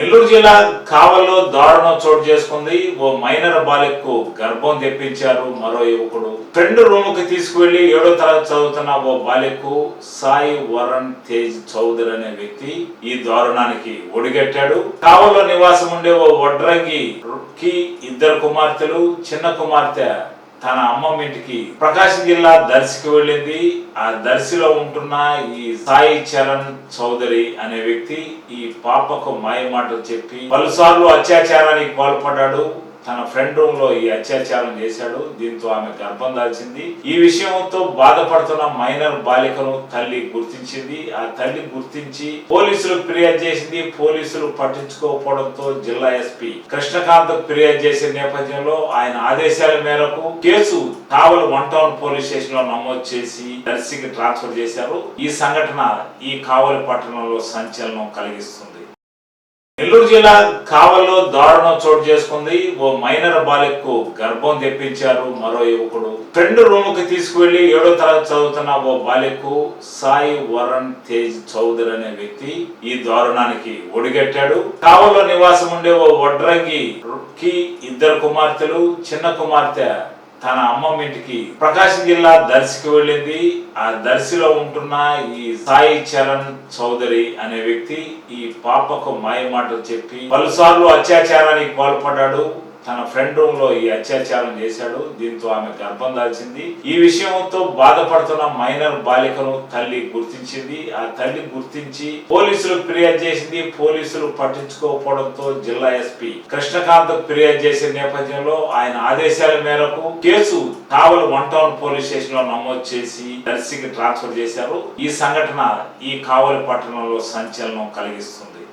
నెల్లూరు జిల్లా కావల్లో దారుణం చోటు చేసుకుంది. ఓ మైనర్ బాలికకు గర్భం తెప్పించారు. మరో యువకుడు ఫ్రెండ్ రూమ్కి తీసుకువెళ్ళి ఏడో తరగతి చదువుతున్న ఓ బాలికకు సాయి వరణ్ తేజ్ చౌదరి అనే వ్యక్తి ఈ దారుణానికి ఒడిగట్టాడు. కావల్లో నివాసం ఉండే ఓ వడ్రంగి కి ఇద్దరు కుమార్తెలు చిన్న కుమార్తె తన అమ్మమ్మ ఇంటికి ప్రకాశం జిల్లా దర్శికి వెళ్ళింది. ఆ దర్శిలో ఉంటున్న ఈ సాయి చరణ్ చౌదరి అనే వ్యక్తి ఈ పాపకు మాయ మాటలు చెప్పి పలుసార్లు అత్యాచారానికి పాల్పడ్డాడు. తన ఫ్రెండ్ రూమ్లో ఈ అత్యాచారం చేశాడు. దీంతో ఆమె గర్భం దాల్చింది. ఈ విషయంతో బాధపడుతున్న మైనర్ బాలికను తల్లి గుర్తించింది. ఆ తల్లి గుర్తించి పోలీసులు ఫిర్యాదు చేసింది. పోలీసులు పట్టించుకోకపోవడంతో జిల్లా ఎస్పీ కృష్ణకాంత్ ఫిర్యాదు చేసే నేపథ్యంలో ఆయన ఆదేశాల మేరకు case Kavali one town police స్టేషన్లో నమోదు చేసి దర్శికి ట్రాన్స్ఫర్ చేశారు. ఈ సంఘటన ఈ కావలి పట్టణంలో సంచలనం కలిగిస్తుంది. నెల్లూరు జిల్లా కావల్లో దారుణం చోటు చేసుకుంది. ఓ మైనర్ బాలికకు గర్భం తెప్పించారు. మరో యువకుడు ఫ్రెండ్ రూమ్కి తీసుకువెళ్ళి ఏడో తరగతి చదువుతున్న ఓ బాలికకు సాయి వరణ్ తేజ్ చౌదరి అనే వ్యక్తి ఈ దారుణానికి ఒడిగట్టాడు. కావల్లో నివాసం ఉండే ఓ వడ్రంగి కి ఇద్దరు కుమార్తెలు చిన్న కుమార్తె తన అమ్మమ్మ ఇంటికి ప్రకాశం జిల్లా దర్శికి వెళ్ళింది. ఆ దర్శిలో ఉంటున్న ఈ సాయి చరణ్ చౌదరి అనే వ్యక్తి ఈ పాపకు మాయ మాటలు చెప్పి పలుసార్లు అత్యాచారానికి పాల్పడ్డాడు. తన ఫ్రెండ్ రూమ్లో ఈ అత్యాచారం చేశాడు. దీంతో ఆమె గర్భం దాల్చింది. ఈ విషయంతో బాధపడుతున్న మైనర్ బాలికను తల్లి గుర్తించింది. ఆ తల్లి గుర్తించి పోలీసులు ఫిర్యాదు చేసింది. పోలీసులు పట్టించుకోకపోవడంతో జిల్లా ఎస్పీ కృష్ణకాంత్ ఫిర్యాదు చేసే నేపథ్యంలో ఆయన ఆదేశాల మేరకు case Kavali one town police స్టేషన్లో నమోదు చేసి దర్శికి ట్రాన్స్ఫర్ చేశారు. ఈ సంఘటన ఈ కావలి పట్టణంలో సంచలనం కలిగిస్తుంది.